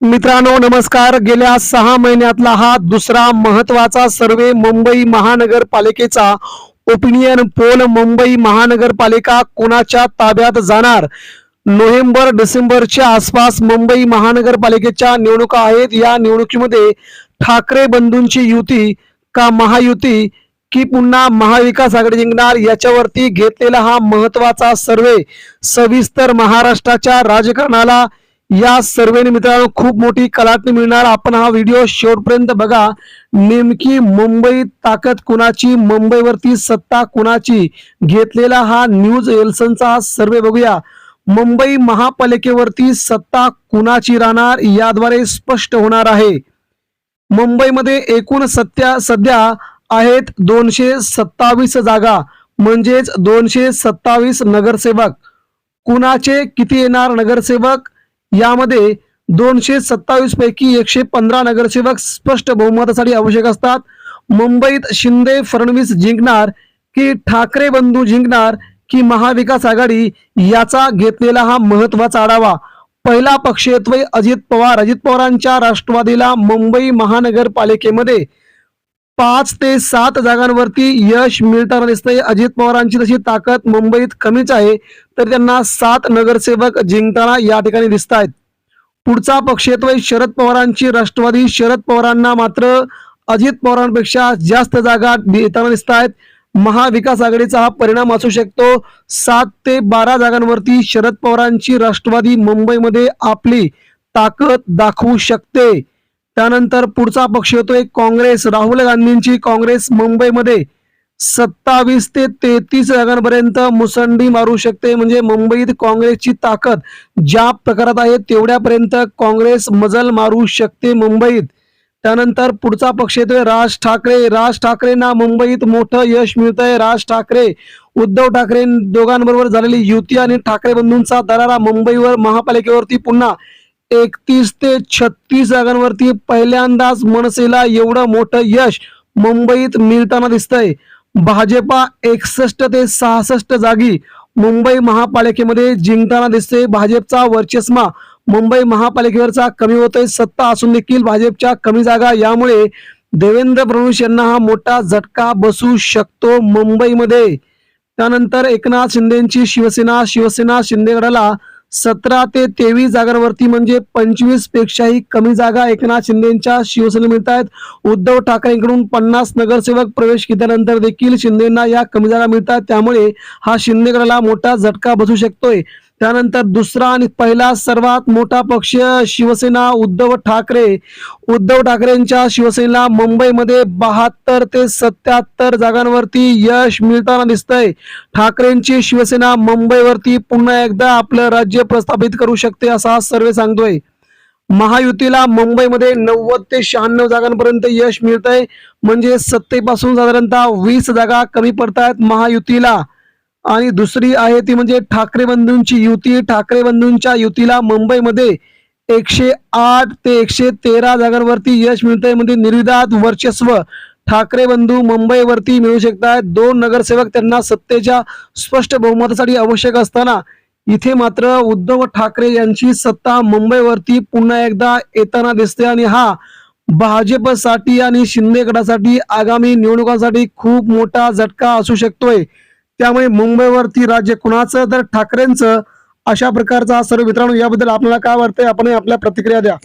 मित्रांनो नमस्कार. गेल्या सहा महिन्यातला हा दुसरा महत्त्वाचा सर्वे मुंबई महानगरपालिकेचा ओपिनियन पोल मुंबई महानगरपालिका कोणाच्या ताब्यात जाणार? नोव्हेंबर डिसेंबरच्या आसपास मुंबई महानगरपालिकेच्या निवडणुका आहेत. या निवडणुकीमध्ये ठाकरे बंधूंची युती का महायुती? की पुन्हा महाविकास आघाडी जिंकणार? याच्यावरती घेतलेला हा महत्त्वाचा सर्वे सविस्तर महाराष्ट्राच्या राजकारणाला या सर्वेने मित्रांनो खूप मोठी कलाटणी मिळणार. आपण हा व्हिडिओ शेवटपर्यंत बघा. नेमकी मुंबईत ताकद कुणाची? मुंबईवरती सत्ता कुणाची? घेतलेला हा न्यूज एल्सनचा हा सर्वे बघूया. मुंबई महापालिकेवरती सत्ता कुणाची राहणार याद्वारे स्पष्ट होणार आहे. मुंबईमध्ये एकूण सत्या सध्या आहेत दोनशे सत्तावीस जागा म्हणजेच दोनशे सत्तावीस नगरसेवक. कुणाचे किती येणार नगरसेवक? यामध्ये दोनशे सत्तावीस पैकी एकशे पंधरा नगरसेवक स्पष्ट बहुमतासाठी आवश्यक असतात. मुंबईत शिंदे फडणवीस जिंकणार की ठाकरे बंधू जिंकणार की महाविकास आघाडी? याचा घेतलेला हा महत्त्वाचा आढावा. पहिला पक्ष येतोय अजित पवार. अजित पवारांच्या राष्ट्रवादीला मुंबई महानगरपालिकेमध्ये पाच ते सात जागांवरती यश मिळताना दिसतंय. अजित पवारांची तशी ताकद मुंबईत कमीच आहे तर त्यांना सात नगरसेवक जिंकताना या ठिकाणी दिसत आहेत पुढचा पक्ष येतोय शरद पवारांची राष्ट्रवादी. शरद पवारांना मात्र अजित पवारांपेक्षा जास्त जागा येताना दिसत आहेत महाविकास आघाडीचा हा परिणाम असू शकतो. सात ते बारा जागांवरती शरद पवारांची राष्ट्रवादी मुंबईमध्ये आपली ताकद दाखवू शकते. त्यानंतर पुढचा पक्ष येतोय काँग्रेस. राहुल गांधींची काँग्रेस मुंबईमध्ये सत्तावीस ते तेहतीस जागांपर्यंत मुसंडी मारू शकते. म्हणजे मुंबईत काँग्रेसची ताकद ज्या प्रकारात आहे तेवढ्यापर्यंत काँग्रेस मजल मारू शकते मुंबईत. त्यानंतर पुढचा पक्ष येतोय राज ठाकरे. राज ठाकरेंना मुंबईत मोठं यश मिळतंय. राज ठाकरे उद्धव ठाकरे दोघांबरोबर झालेली युती आणि ठाकरे बंधूंचा दरारा मुंबईवर महापालिकेवरती पुन्हा एकतीस ते छत्तीस जागांवरती पहिल्यांदाच मनसेला एवढं मोठं यश मुंबईत मिळताना दिसतंय. भाजपा एकसष्ट ते सहासष्ट जागी मुंबई महापालिकेमध्ये जिंकताना दिसते भाजपचा वर्चस्मा मुंबई महापालिकेवरचा कमी होतोय. सत्ता असून देखील भाजपच्या कमी जागा यामुळे देवेंद्र फडणवीस यांना हा मोठा झटका बसू शकतो मुंबईमध्ये. त्यानंतर एकनाथ शिंदेची शिवसेना शिवसेना शिंदेगडाला सतरा ते तेवीस जागांवरती म्हणजे पंचवीस पेक्षाही कमी जागा एकनाथ शिंदेच्या शिवसेनेला मिळत आहेत. उद्धव ठाकरेंकडून पन्नास नगरसेवक प्रवेश केल्यानंतर देखील शिंदेना या कमी जागा मिळतात. त्यामुळे हा शिंदेगडाला मोठा झटका बसू शकतोय. त्यानंतर दुसरा आणि पहिला सर्वात मोठा पक्ष शिवसेना उद्धव ठाकरे. उद्धव ठाकरेंच्या शिवसेनेला मुंबईमध्ये बहात्तर ते सत्याहत्तर जागांवरती यश मिळताना दिसतंय. ठाकरेंची शिवसेना मुंबईवरती पुन्हा एकदा आपलं राज्य प्रस्थापित करू शकते असा सर्वे सांगतोय. महायुतीला मुंबईमध्ये नव्वद ते शहाण्णव जागांपर्यंत यश मिळतंय. म्हणजे सत्तेपासून साधारणतः वीस जागा कमी पडतायत महायुतीला. आणि दुसरी आहे ती म्हणजे ठाकरे बंधूंची युती. ठाकरे बंधूंच्या युतीला मुंबईमध्ये एकशे आठ ते एकशे तेरा जागांवरती यश मिळतंय म्हणजे निर्विवाद वर्चस्व. ठाकरे बंधू मुंबईवरती मिळू शकतात दोन नगरसेवक त्यांना सत्तेच्या स्पष्ट बहुमतासाठी आवश्यक असताना. इथे मात्र उद्धव ठाकरे यांची सत्ता मुंबईवरती पुन्हा एकदा येताना दिसते आणि हा भाजपसाठी आणि शिंदे गटासाठी आगामी निवडणुकांसाठी खूप मोठा झटका असू शकतोय. त्यामुळे मुंबईवरती राज्य कुणाचं तर ठाकरेंचं अशा प्रकारचा हा सर्व मित्रांनो याबद्दल आपल्याला काय वाटतंय आपण आपल्या प्रतिक्रिया द्या.